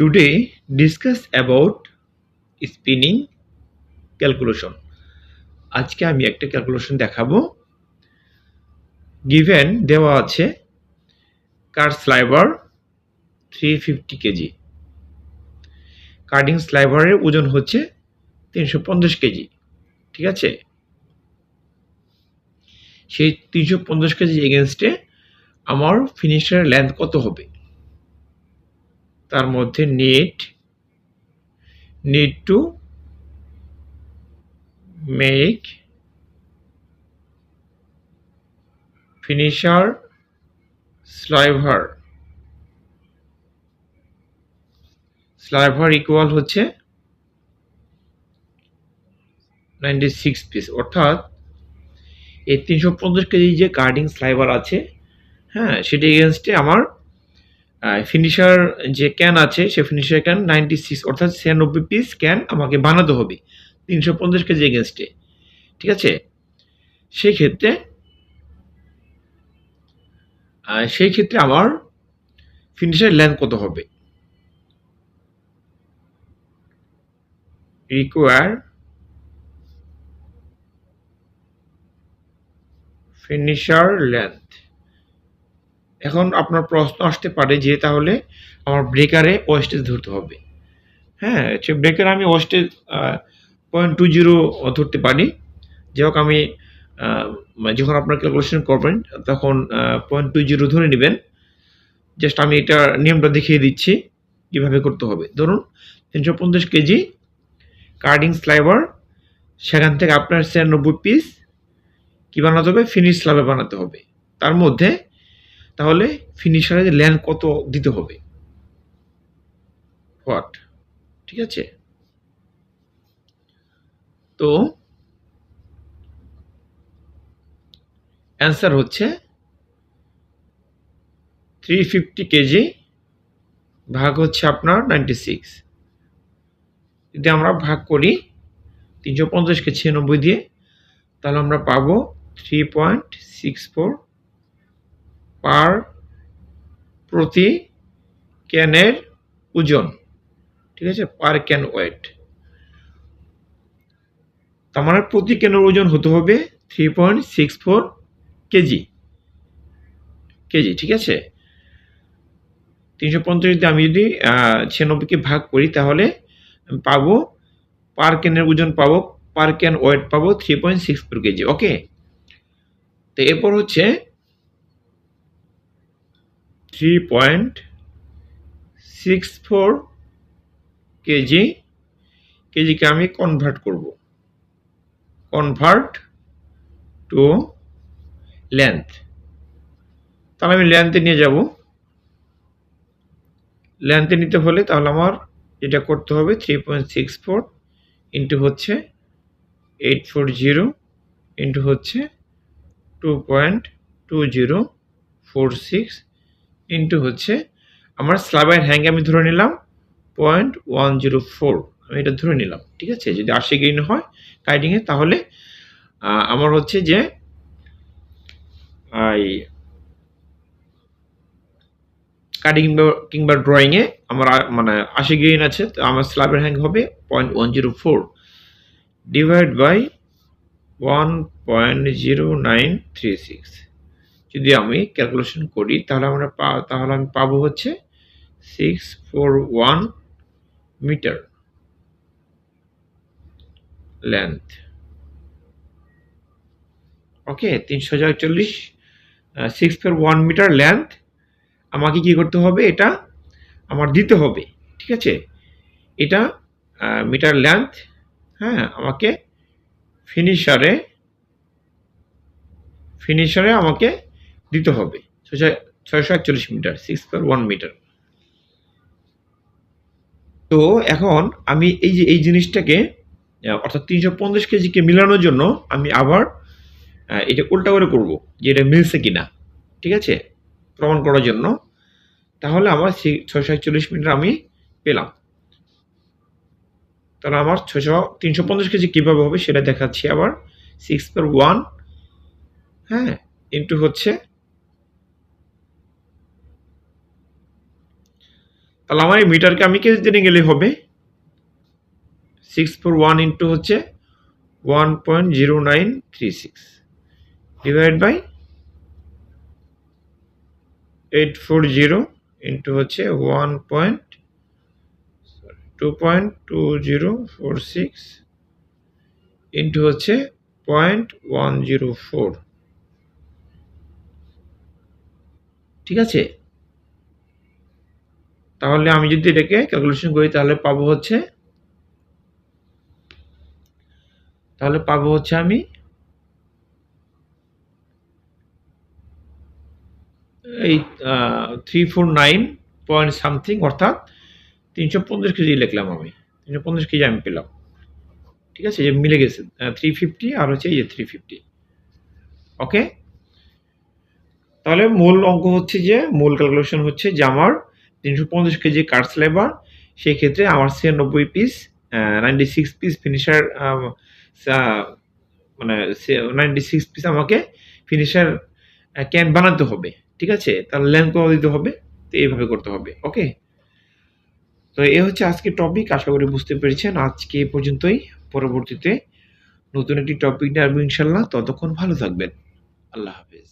Today, discuss about spinning calculation. আজকে আমি একটা ক্যালকুলেশন দেখাবো। গিভেন দেওয়া আছে card sliver three fifty KG. Carding স্লাইভারের ওজন হচ্ছে তিনশো পঞ্চাশ কেজি। ঠিক আছে? সেই তিনশো পঞ্চাশ কেজি এগেনস্টে আমার ফিনিশার লেন্থ কত হবে? তার মধ্যে net need to make finisher sliver. Sliver equal হচ্ছে 96 পিস অর্থাৎ এই তিনশো পঞ্চাশ কেজি যে কার্ডিং স্লাইভার আছে হ্যাঁ সেটা এগেনস্টে আমার ফিনিশার যে ক্যান আছে, সে ফিনিশার ক্যান নাইনটি সিক্স অর্থাৎ ছিয়ানব্বই পিস ক্যান আমাকে বানাতে হবে তিনশো পঞ্চাশ কেজি এগেনস্টে ঠিক আছে? সেই ক্ষেত্রে সেই ক্ষেত্রে আমার ফিনিশার লেন্থ কত হবে? রিকোয়ার ফিনিশার লেন্থ এখন আপনার প্রশ্ন আসতে পারে যে তাহলে আমার ব্রেকারে ওয়েস্টেজ ধরতে হবে। হ্যাঁ সে ব্রেকারে আমি ওয়েস্টেজ পয়েন্ট টু জিরো ধরতে পারি। যাই হোক, আমি যখন আপনার ক্যালকুলেশন করবেন, তখন পয়েন্ট টু জিরো ধরে নেবেন। জাস্ট আমি এটা নিয়মটা দেখিয়ে দিচ্ছি, কীভাবে করতে হবে। ধরুন, তিনশো পঞ্চাশ কেজি কার্ডিং স্লাইভার সেখান থেকে আপনার ছিয়ানব্বই পিস কী বানাতে হবে? ফিনিশ স্লাবে বানাতে হবে। তার মধ্যে তাহলে ফিনিশারের ল্যান্ড কত দিতে হবে? হোয়াট ঠিক আছে? তো অ্যান্সার হচ্ছে থ্রি ফিফটি কেজি ভাগ হচ্ছে আপনার নাইনটি সিক্স যদি আমরা ভাগ করি তিনশো পঞ্চাশকে ছিয়ানব্বই দিয়ে, তাহলে আমরা পাবো three point six four per প্রতি ক্যানের ওজন, ঠিক আছে, পার ক্যান ওয়েট। তার মানে প্রতি ক্যানের ওজন হতে হবে three point six four KG. KG, ঠিক আছে? তিনশো পঞ্চাশ আমি যদি ছিয়ানব্বইকে ভাগ করি, তাহলে পাবো, পার ক্যানের ওজন পাবো, পার ক্যান ওয়েট পাবো three point six four KG okay তো এরপর হচ্ছে three point six four KG কেজিকে আমি কনভার্ট করব। কনভার্ট টু লেন্থ তাহলে আমি লেন্থে নিয়ে যাব। লেন্থে নিতে হলে তাহলে আমার এটা করতে হবে three point six four into হচ্ছে এইট ফোর জিরো ইন্টু হচ্ছে two point two zero four six into হচ্ছে আমার স্লাবের হ্যাঙ্গ আমি ধরে নিলাম পয়েন্ট ওয়ান জিরো ফোর আমি এটা ধরে নিলাম, ঠিক আছে? যদি আশি গ্রিন হয় কাইডিংয়ে তাহলে আমার হচ্ছে যে কাটিং কিংবা ড্রয়িংয়ে আমার মানে আশি গ্রিন আছে, তো আমার স্ল্যাবের হ্যাঙ্গ হবে point one zero four divide by one point zero nine three six যদি আমি ক্যালকুলেশন করি, তাহলে আমরা পা, তাহলে আমি পাবো হচ্ছে six four one meter length okay তিনশো চল্লিশ six four one meter length আমাকে কি করতে হবে? এটা আমার দিতে হবে, ঠিক আছে? এটা মিটার লেন্থ হ্যাঁ আমাকে ফিনিশারে ফিনিশারে আমাকে দিতে হবে। ছয়শো একচল্লিশ meter six point one meter তো এখন আমি এই যে, এই জিনিসটাকে অর্থাৎ তিনশো পঞ্চাশ কেজিকে মিলানোর জন্য আমি আবার এটা উল্টা করে করব যে এটা মিলছে কিনা, ঠিক আছে? প্রমাণ করার জন্য। তাহলে আমার ছয়শো একচল্লিশ মিটার আমি পেলাম। তাহলে আমার ছয়শো তিনশো পঞ্চাশ কেজি কীভাবে হবে সেটা দেখাচ্ছি আবার। সিক্স পার ওয়ান হ্যাঁ ইন্টু হচ্ছে তাহলে আমার এই মিটারকে আমি কেজি দিনে গেলে হবে। সিক্স ফোর ওয়ান ইন্টু হচ্ছে one point zero nine three six divide by eight four zero into হচ্ছে one point two point two zero four six into হচ্ছে পয়েন্ট ওয়ান জিরো ফোর ঠিক আছে? তাহলে আমি যদি এটাকে ক্যালকুলেশন করি, তাহলে পাবো হচ্ছে, তাহলে পাবো হচ্ছে আমি, এই three four nine point something অর্থাৎ তিনশো পঞ্চাশ কেজি লিখলাম আমি। তিনশো পঞ্চাশ কেজি আমি পেলাম। ঠিক আছে যে মিলে গেছে থ্রি ফিফটি আর হচ্ছে এই যে থ্রি ফিফটি ওকে তাহলে মূল অঙ্ক হচ্ছে যে, মূল ক্যালকুলেশন হচ্ছে যে আমার তিনশো পঞ্চাশ কেজি কার্স লেবার, সেই ক্ষেত্রে আমার ছিয়ানব্বই piece ninety six piece finisher মানে নাইনটি সিক্স পিস আমাকে ফিনিশার ক্যান বানাতে হবে, ঠিক আছে? তার লেন্থ দিতে হবে, তো এইভাবে করতে হবে ওকে তো এ হচ্ছে আজকে টপিক আশা করি বুঝতে পেরেছেন। আজকে এ পর্যন্তই, পরবর্তীতে নতুন একটি টপিক নিয়ে আসব ইনশাল্লাহ ততক্ষণ ভালো থাকবেন। আল্লাহ হাফেজ।